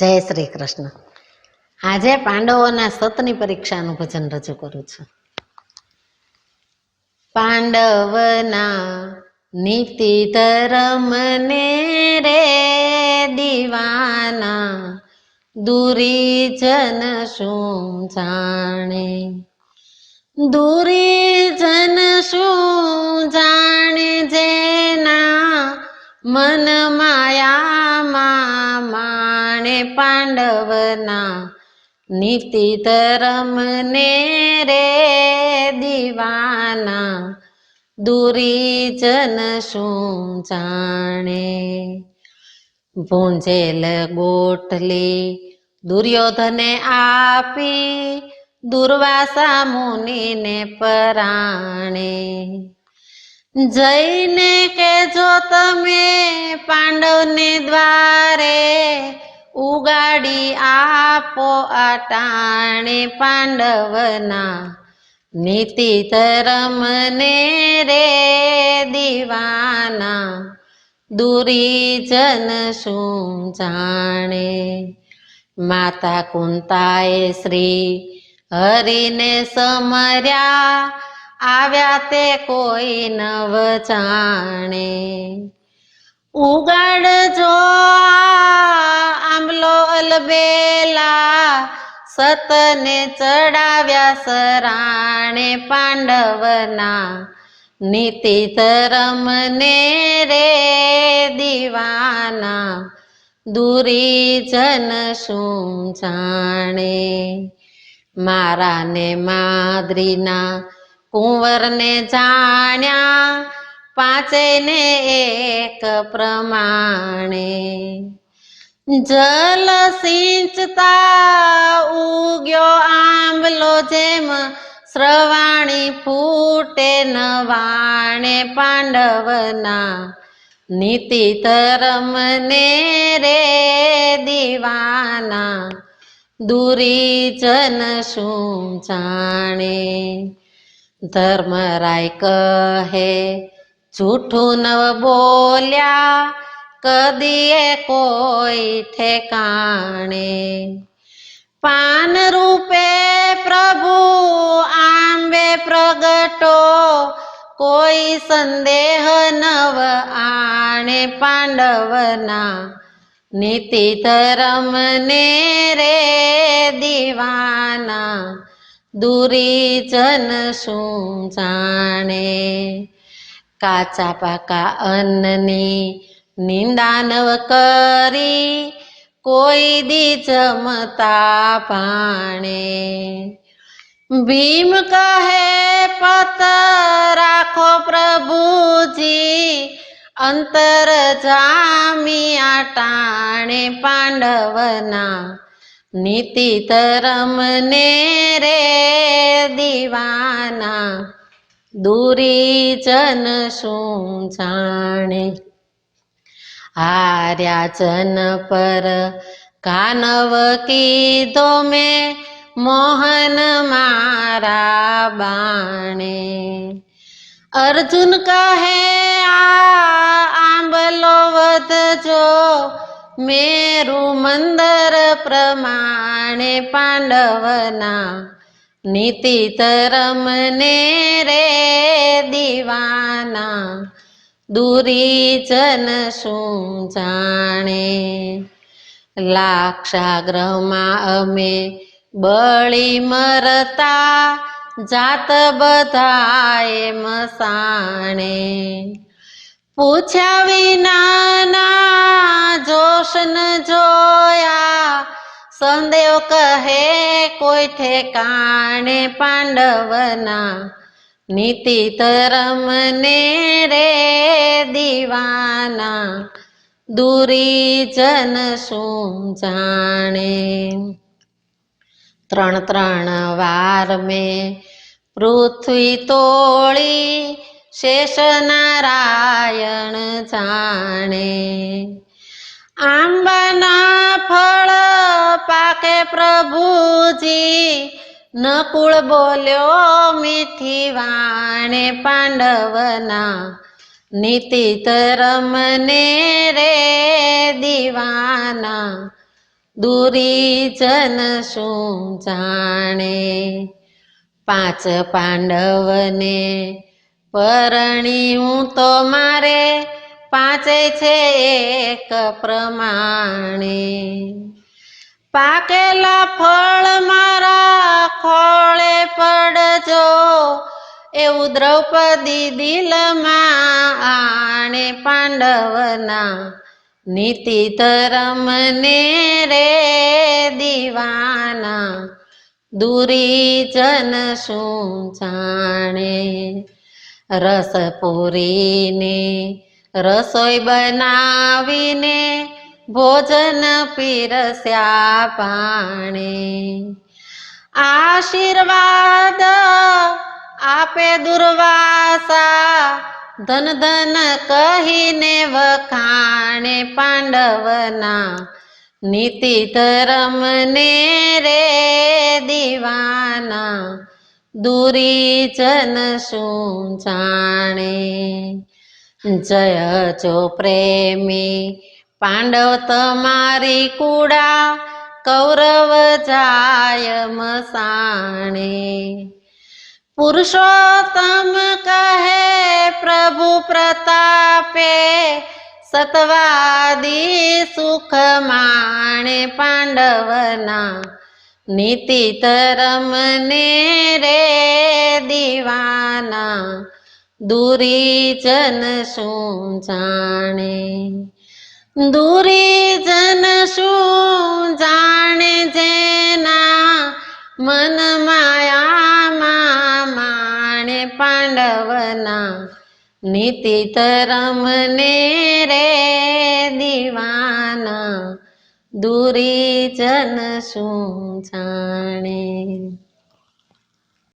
જય શ્રી કૃષ્ણ. આજે પાંડવોના સતની પરીક્ષાનું ભજન રજૂ કરું છું. પાંડવના નીતિ ધર્મને રે દીવાના, દુરીજન શું જાણે? દુરીજન શું જાણે જેના મન માણે પાંડવના નીતિ ધર્મને રે દીવાના. દુરીજન શું જાણે? ભૂંજેલ ગોટલી દુર્યોધને આપી, દુર્વાસા મુનિને પરાણે. જઈને કેજો તમે પાંડવને દ્વારે ઉગાડી આપો આટાણે પાંડવના. નીતિ ધર્મને રે દીવાના. દુરીજન શું જાણે? માતા કુંતાએ શ્રી હરિને સમર્યા, આવ્યા તે કોઈ નવ જાણે. ઉગાડજો આંબલો અલબેલા સતને ચડાવ્યા સરાણે પાંડવના નીતિ ધર્મને રે દીવાના દુરીજન શું જાણે મારા ને માદ્રીના કુંવરને જાણ્યા પાંચેયને એક પ્રમાણે જલ સિંચતા ઉગ્યો આંબલો જેમ શ્રવાણી ફૂટે નવાણે પાંડવના. નીતિ ધર્મને રે દીવાના. દુરીજન શું જાણે? ધર્મરાય કહે, જૂઠું નવ બોલ્યા કદીએ કોઈ ઠેકાણે. પાન રૂપે પ્રભુ આંબે પ્રગટો, કોઈ સંદેહ નવ આણે પાંડવના. નીતિ ધરમને રે દીવાના, દુરીજન શું જાણે. કાચા પાકા અન્નની નિંદાનવ કરી કોઈ દી જમતા ભાણે ભીમ કહે પત રાખો પ્રભુજી અંતર જામિયા ટાણે પાંડવના નીતિ ધર્મને રે દીવાના દુરીજન શું જાણે હાર્યા જન પર કાનવ કીધો મેં મોહન મારા બાણે અર્જુન કહે આ આંબલો વધજો મેરુ મંદર પ્રમાણે પાંડવના નીતિ ધર્મને રે દીવાના દુરીજન શું જાણે? લાક્ષાગ્રહમાં અમે બળી મરતા જાત બધાએ મસાણે. પૂછ્યા વિનાના જોશ ન જોયા, સંદેવ કહે, કોઈ ઠેકાણે પાંડવના નીતિ ધર્મને રે દીવાના દુરીજન શું જાણે? ત્રણ ત્રણ વાર મેં પૃથ્વી તોળી શેષ નારાયણ જાણે. આંબાના ફળ પાકે પ્રભુજી, નકુળ બોલ્યો મીઠી વાણે પાંડવના નીતિ ધર્મને રે દીવાના દૂરી જન શું જાણે પાંચ પાંડવને પરણી હું તો મારે પાંચે છે એક પ્રમાણે પાકેલા ફળ મારા ખોળે પડજો એવું દ્રૌપદી દિલમાં આણે પાંડવના નીતિ ધર્મને રે દીવાના. દૂરી જન શું જાણે? રસ પૂરીને રસોઈ બનાવીને ભોજન પીરસ્યા પાણે. આશીર્વાદ આપે દુર્વાસા, ધન ધન કહીને વખાણે પાંડવના. નીતિ ધર્મને રે દીવાના. દૂરી જન શું જાણે? જય જો પ્રેમી પાંડવ તમારી કુડા કૌરવ જાય મસાણે. પુરુષોત્તમ કહે પ્રભુ પ્રતાપે, સતવાદી સુખ માણે પાંડવના. નીતિ ધર્મને રે દીવાના દૂરી જન શું જાણે? દૂરી જન શું જાણે જેના મન માયામાં માણે પાંડવના નીતિ ધરમને રે દીવાના. દૂરી જન શું જાણે?